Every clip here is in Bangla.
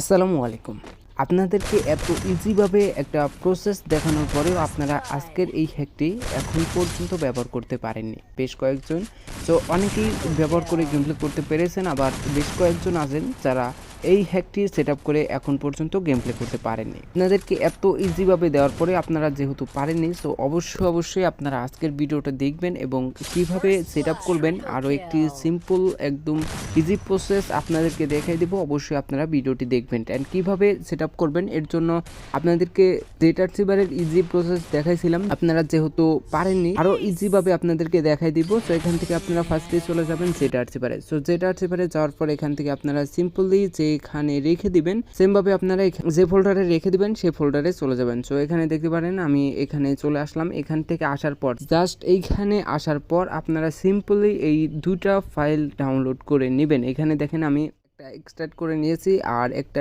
আসসালামু আলাইকুম। আপনাদেরকে এত ইজিভাবে একটা প্রসেস দেখানোর পরেও আপনারা আজকের এই হ্যাকটি এখন পর্যন্ত ব্যবহার করতে পারেননি। বেশ কয়েকজন, তো অনেকেই ব্যবহার করে গেমপ্লে করতে পেরেছেন, আবার বেশ কয়েকজন আছেন যারা এই হ্যাকটি সেট করে এখন পর্যন্ত গেম প্লে করতে পারেননি। আপনাদেরকে এত ইজিভাবে দেওয়ার পরে আপনারা যেহেতু পারেননি তো অবশ্যই অবশ্যই আপনারা আজকের ভিডিওটা দেখবেন এবং কীভাবে সেট করবেন আরও একটি সিম্পল একদম ইজি প্রসেস আপনাদেরকে দেখাই দেবো। অবশ্যই আপনারা ভিডিওটি দেখবেন। অ্যান্ড কীভাবে সেট করবেন এর জন্য আপনাদেরকে জেটার সিবারের ইজি প্রসেস দেখাইছিলাম। আপনারা যেহেতু পারেননি, আরও ইজিভাবে আপনাদেরকে দেখাই দিব। তো এখান থেকে আপনারা ফার্স্টে চলে যাবেন জেটার সিবারে সো জেটার সিবারে যাওয়ার পর এখান থেকে আপনারা সিম্পলি যেখানে রেখে দিবেন। সেমভাবে আপনারা যে ফোল্ডারে রেখে দিবেন সেই ফোল্ডারে চলে যাবেন। সো এখানে দেখতে পারেন, আমি এখানে চলে আসলাম। এখান থেকে আসার পর জাস্ট এইখানে আসার পর আপনারা সিম্পলি এই দুটা ফাইল ডাউনলোড করে নেবেন। এখানে দেখেন, আমি একটা এক্সট্রাক্ট করে নিয়েছি আর একটা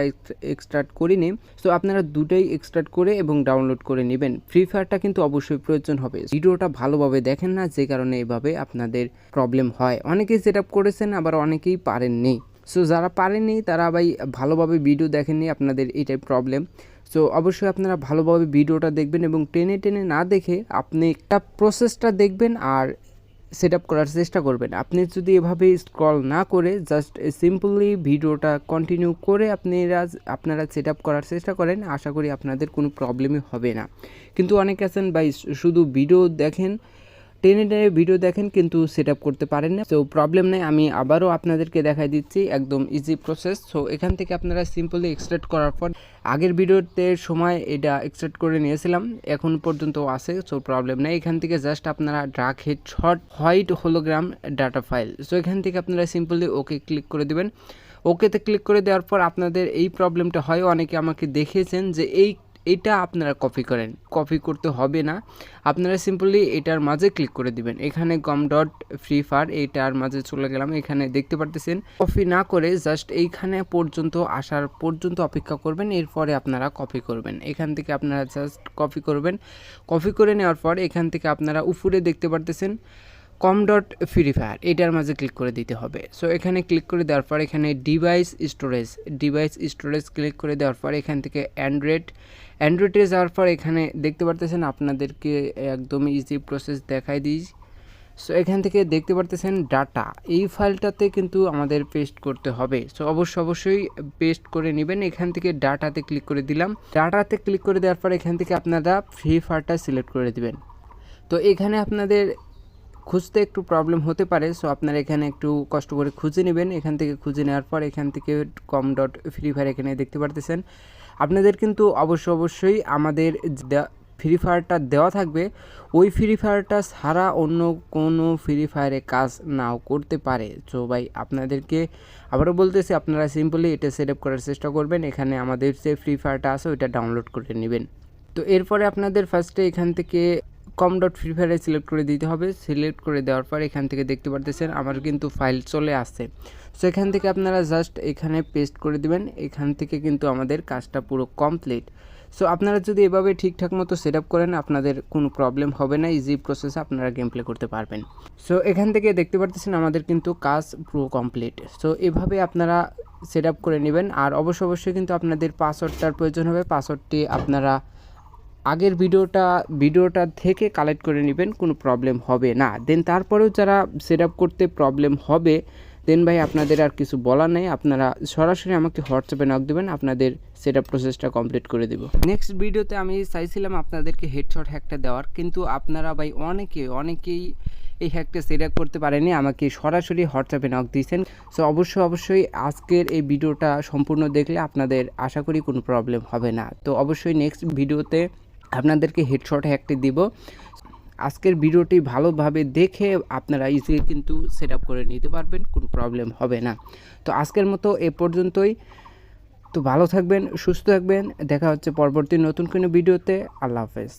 এক্সট্রাক্ট করিনি। সো আপনারা দুটোই এক্সট্রাক্ট করে এবং ডাউনলোড করে নেবেন। ফ্রি ফায়ারটা কিন্তু অবশ্যই প্রয়োজন হবে। ভিডিওটা ভালোভাবে দেখেন না, যে কারণে এভাবে আপনাদের প্রবলেম হয়। অনেকেই সেট করেছেন, আবার অনেকেই পারেননি। সো যারা পারেননি, তারা ভাই ভালোভাবে ভিডিও দেখেননি, আপনাদের এটাই প্রবলেম সো অবশ্যই আপনারা ভালোভাবে ভিডিওটা দেখবেন এবং টেনে টেনে না দেখে আপনি একটা প্রসেসটা দেখবেন আর সেট আপ করার চেষ্টা করবেন। আপনি যদি এভাবে স্ক্রল না করে জাস্ট সিম্পলি ভিডিওটা কন্টিনিউ করে আপনারা আপনারা সেট আপ করার চেষ্টা করেন, আশা করি আপনাদের কোনো প্রবলেমই হবে না। কিন্তু অনেকে আছেন ভাই, শুধু ভিডিও দেখেন টেনে টেনে ভিডিও দেখেন, কিন্তু সেট করতে পারেন না। তো প্রবলেম নেই, আমি আবারও আপনাদেরকে দেখাই দিচ্ছি একদম ইজি প্রসেস সো এখান থেকে আপনারা সিম্পলি এক্সট্রাক্ট করার পর, আগের ভিডিওতে সময় এটা এক্সট্রাক্ট করে নিয়েছিলাম, এখন পর্যন্ত আছে সো প্রবলেম নেই। এখান থেকে জাস্ট আপনারা drag head short white hologram data file so এখান থেকে আপনারা সিম্পলি ওকে ক্লিক করে দেবেন। ওকেতে ক্লিক করে দেওয়ার পর আপনাদের এই প্রবলেমটা হয়। অনেকে আমাকে দেখিয়েছেন যে এই এটা আপনারা কপি করেন। কপি করতে হবে না। আপনারা সিম্পলি এটার মাঝে ক্লিক করে দিবেন। এখানে গম ডট ফ্রি ফায়ার এইটার মাঝে চলে গেলাম। এখানে দেখতে পারতেছেন কপি না করে জাস্ট এইখানে পর্যন্ত আসার পর্যন্ত অপেক্ষা করবেন। এরপরে আপনারা কপি করবেন। এখান থেকে আপনারা জাস্ট কপি করবেন। কপি করে নেওয়ার পর এখান থেকে আপনারা উপরে দেখতে পারতেছেন কম ডট ফ্রি ফায়ার এটার মাঝে ক্লিক করে দিতে হবে। সো এখানে ক্লিক করে দেওয়ার পর এখানে device storage device storage click করে দেওয়ার পর এখান থেকে অ্যান্ড্রয়েড অ্যান্ড্রয়েডে যাওয়ার পর এখানে দেখতে পারতেছেন আপনাদেরকে একদম ইজি প্রসেস দেখাই দিই। সো এখান থেকে দেখতে পারতেছেন ডাটা এই ফাইলটাতে কিন্তু আমাদের পেস্ট করতে হবে। সো অবশ্যই অবশ্যই পেস্ট করে নেবেন। এখান থেকে ডাটাতে ক্লিক করে দিলাম। ডাটাতে ক্লিক করে দেওয়ার পর এখান থেকে আপনারা ফ্রি ফায়ারটা সিলেক্ট করে দিবেন। তো, এখানে আপনাদের খুঁজতে একটু প্রবলেম হতে পারে সো আপনারা এখানে একটু কষ্ট করে খুঁজে নেবেন। এখান থেকে খুঁজে নেওয়ার পর এখান থেকে কম ডট ফ্রি ফায়ার এখানে দেখতে পারতেছেন। আপনাদের কিন্তু অবশ্যই অবশ্যই আমাদের ফ্রি ফায়ারটা দেওয়া থাকবে। ওই ফ্রি ফায়ারটা ছাড়া অন্য কোনো ফ্রি ফায়ারে কাজ নাও করতে পারে। তো ভাই, আপনাদেরকে আবারও বলতেছি, আপনারা সিম্পলি এটা সেট আপ করার চেষ্টা করবেন। এখানে আমাদের যে ফ্রি ফায়ারটা আছে, ওইটা ডাউনলোড করে নেবেন। তো এরপরে আপনাদের ফার্স্টে এখান থেকে কম ডট ফ্রি ফায়ারে সিলেক্ট করে দিতে হবে। সিলেক্ট করে দেওয়ার পর এখান থেকে দেখতে পারতেছেন আমার কিন্তু ফাইল চলে আসছে। সো এখান থেকে আপনারা জাস্ট এখানে পেস্ট করে দিবেন। এখান থেকে কিন্তু আমাদের কাজটা পুরো কমপ্লিট সো আপনারা যদি এভাবে ঠিকঠাক মতো সেট করেন, আপনাদের কোনো প্রবলেম হবে না। ইজি প্রসেসে আপনারা গেম প্লে করতে পারবেন। সো এখান থেকে দেখতে পারতেছেন আমাদের কিন্তু কাজ পুরো কমপ্লিট সো এভাবে আপনারা সেট করে নেবেন। আর অবশ্য অবশ্যই কিন্তু আপনাদের পাসওয়ার্ডটার প্রয়োজন হবে। পাসওয়ার্ডটি আপনারা আগের ভিডিওটা ভিডিওটা থেকে কালেক্ট করে নেবেন, কোনো প্রবলেম হবে না। দেন তারপরেও যারা সেট করতে প্রবলেম হবে দেন ভাই আপনাদের আর কিছু বলার নেই। আপনারা সরাসরি আমাকে হোয়াটসঅ্যাপে নক দেবেন, আপনাদের সেট প্রসেসটা কমপ্লিট করে দেব। নেক্সট ভিডিওতে আমি চাইছিলাম আপনাদেরকে হেডশট হ্যাকটা দেওয়ার, কিন্তু আপনারা ভাই অনেকে, অনেকেই এই হ্যাকটা সেট করতে পারেনি আমাকে সরাসরি হোয়াটসঅ্যাপে নক দিয়েছেন। সো অবশ্যই অবশ্যই আজকের এই ভিডিওটা সম্পূর্ণ দেখলে আপনাদের আশা করি কোনো প্রবলেম হবে না। তো অবশ্যই নেক্সট ভিডিওতে আপনাদেরকে হেডশট হ্যাকটি দিব। আজকের ভিডিওটি ভালোভাবে দেখে আপনারা ইজিলি কিন্তু সেট করে নিতে পারবেন, কোনো প্রবলেম হবে না। তো আজকের মতো এ পর্যন্তই। তো ভালো থাকবেন, সুস্থ থাকবেন। দেখা হচ্ছে পরবর্তী নতুন কোনো ভিডিওতে। আল্লাহ হাফেজ।